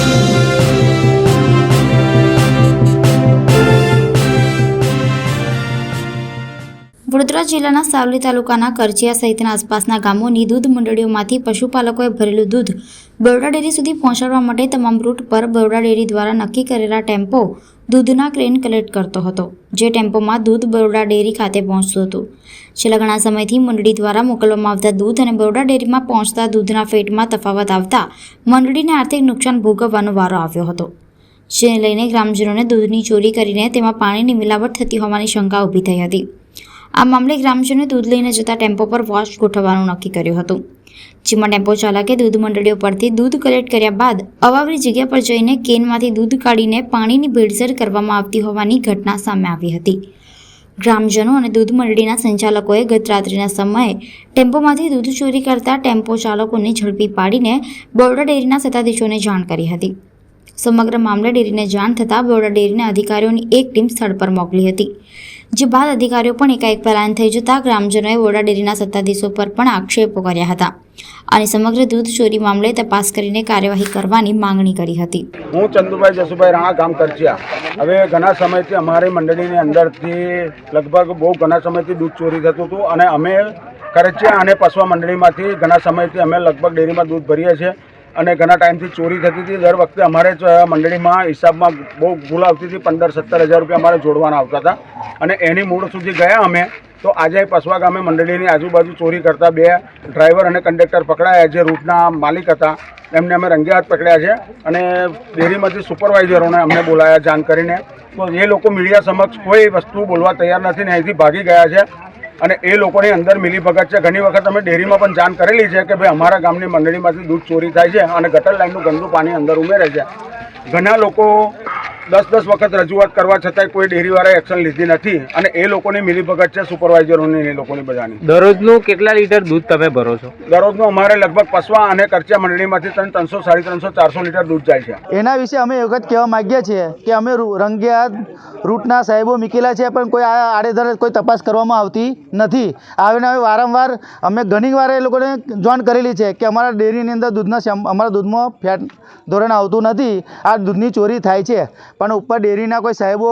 Thank you. Vadodara જિલ્લાના સાવલી તાલુકાના કરચિયા સહિતના આસપાસના ગામોની દૂધ મંડળીઓમાંથી પશુપાલકોએ ભરેલું દૂધ બરોડા ડેરી સુધી પહોંચાડવા માટે તમામ રૂટ પર બરોડા ડેરી દ્વારા નક્કી કરેલા ટેમ્પો દૂધના ક્રેન કલેક્ટ કરતો હતો, જે ટેમ્પોમાં દૂધ બરોડા ડેરી ખાતે પહોંચતું હતું. છેલ્લા ઘણા સમયથી મંડળી દ્વારા મોકલવામાં આવતા દૂધ અને બરોડા ડેરીમાં પહોંચતા દૂધના ફેટમાં તફાવત આવતા મંડળીને આર્થિક નુકસાન ભોગવવાનો વારો આવ્યો હતો. જેને લઈને ગ્રામજનોને દૂધની ચોરી કરીને તેમાં પાણીની મિલાવટ થતી હોવાની શંકા ઊભી થઈ હતી. આ મામલે ગ્રામજનોએ દૂધ લઈને જતા ટેમ્પો પર વોચ ગોઠવવાનું નક્કી કર્યું હતું. જેમાં ટેમ્પો ચાલકે દૂધ મંડળીઓ પરથી દૂધ કલેક્ટ કર્યા બાદ અવાવરી જગ્યા પર જઈને કેનમાંથી દૂધ કાઢીને પાણીની ભેળસેળ કરવામાં આવતી હોવાની ઘટના સામે આવી હતી. ગ્રામજનો અને દૂધ મંડળીના સંચાલકોએ ગત રાત્રિના સમયે ટેમ્પોમાંથી દૂધ ચોરી કરતા ટેમ્પો ચાલકોને ઝડપી પાડીને બોર્ડર ડેરીના સત્તાધીશોને જાણ કરી હતી. સમગ્ર મામલે ડેરીને જાણ થતાં બોર્ડર ડેરીના અધિકારીઓની એક ટીમ સ્થળ પર મોકલી હતી. જે બાદ અધિકારીઓ પણ એકાએક પલાયન થઈ જતા ગ્રામજનોએ વોડા ડેરીના સત્તાધીશો પર પણ આક્ષેપો કર્યા હતા. અને સમગ્ર દૂધ ચોરી મામલે તપાસ કરીને કાર્યવાહી કરવાની માંગણી કરી હતી. હું ચંદુભાઈ જસુભાઈ રાણા, ગામ કરચિયા. હવે ઘણા સમયથી અમારી મંડળીની અંદરથી લગભગ બહુ ઘણા સમયથી દૂધ ચોરી થતું હતું અને અમે કરચિયા અને પશુ મંડળીમાંથી ઘણા સમયથી અમે લગભગ ડેરીમાં દૂધ ભરીએ છીએ. અને ઘણા ટાઈમથી ચોરી થતી હતી. દર વખતે અમારે મંડળીમાં હિસાબમાં બહુ ભૂલ આવતી હતી. પંદર, સત્તર હજાર રૂપિયા અમારે જોડવાના આવતા હતા. અને એની મૂળ સુધી ગયા અમે. તો આજે પસવા ગામે મંડળીની આજુબાજુ ચોરી કરતા બે ડ્રાઈવર અને કંડક્ટર પકડાયા જે રૂટના માલિક હતા. એમને અમે રંગે હાથ પકડ્યા છે અને ડેરીમાંથી સુપરવાઇઝરોને અમને બોલાયા જાણ કરીને. તો એ લોકો મીડિયા સમક્ષ કોઈ વસ્તુ બોલવા તૈયાર નથી ને અહીંથી ભાગી ગયા છે. અને એ લોકોની અંદર મિલીભગત છે. ઘણી વખત અમે ડેરીમાં પણ જાણ કરેલી છે કે ભાઈ અમારા ગામની મંડળીમાંથી દૂધ ચોરી થાય છે અને ગટર લાઇનનું ગંદુ પાણી અંદર ઉમેરે છે. ઘણા લોકો દસ દસ વખત રજૂઆત કરવા છતાંય કોઈ ડેરીવાળાએ એક્શન લીધી નથી અને એ લોકોની મિલીભગત છે સુપરવાઇઝરોની એ લોકોની બધાની. દરરોજનું કેટલા લીટર દૂધ તમે ભરો છો? દરરોજનું અમારે લગભગ પસવા અને કરચા મંડળીમાંથી ત્રણ ત્રણસો સાડી ત્રણસો ચારસો લીટર દૂધ જાય છે. એના વિશે અમે એ વખત કહેવા માગીએ છીએ કે અમે રૂ- રંગે રૂટના સાહેબો મૂકેલા છે પણ કોઈ આ આડેધડ કોઈ તપાસ કરવામાં આવતી નથી. આવીને હવે વારંવાર અમે ઘણી વાર એ લોકોને જોઈન કરેલી છે કે અમારા ડેરીની અંદર દૂધના અમારા દૂધમાં ફેટ ધોરણ આવતું નથી. આ દૂધની ચોરી થાય છે. પણ ઉપર ડેરીના કોઈ સાહેબો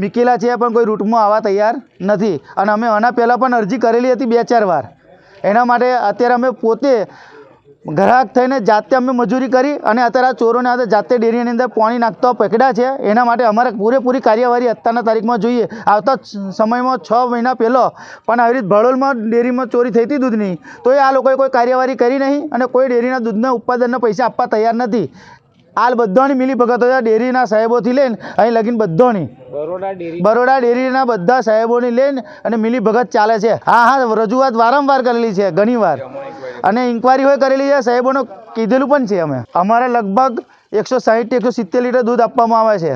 મૂકેલા છે, પણ કોઈ રૂટમાં આવવા તૈયાર નથી. અને અમે આના પહેલાં પણ અરજી કરેલી હતી બે ચાર વાર. એના માટે અત્યારે અમે પોતે ગ્રાહક થઈને જાતે અમે મજૂરી કરી અને અત્યારે આ ચોરોને હાથે જાતે ડેરીની અંદર પાણી નાખતા પકડ્યા છે. એના માટે અમારે પૂરેપૂરી કાર્યવાહી અત્યારના તારીખમાં જોઈએ. આવતા સમયમાં છ મહિના પહેલો પણ આવી રીતે ભળોલમાં ડેરીમાં ચોરી થઈ હતી દૂધની. તો એ આ લોકોએ કોઈ કાર્યવાહી કરી નહીં અને કોઈ ડેરીના દૂધના ઉત્પાદનના પૈસા આપવા તૈયાર નથી. આ બધાની મિલી ભગત છે. ડેરીના સાહેબોથી લઈને અહીં લગીને બધાની. બરોડા બરોડા ડેરીના બધા સાહેબોની લઈને અને મિલી ભગત ચાલે છે. હા હા રજૂઆત વારંવાર કરેલી છે ઘણીવાર. અને ઇન્કવાયરી હોય કરેલી છે સાહેબોનું કીધેલું પણ છે અમે. અમારે લગભગ એકસો સાહીઠથી એકસો સિત્તેર લીટર દૂધ આપવામાં આવે છે.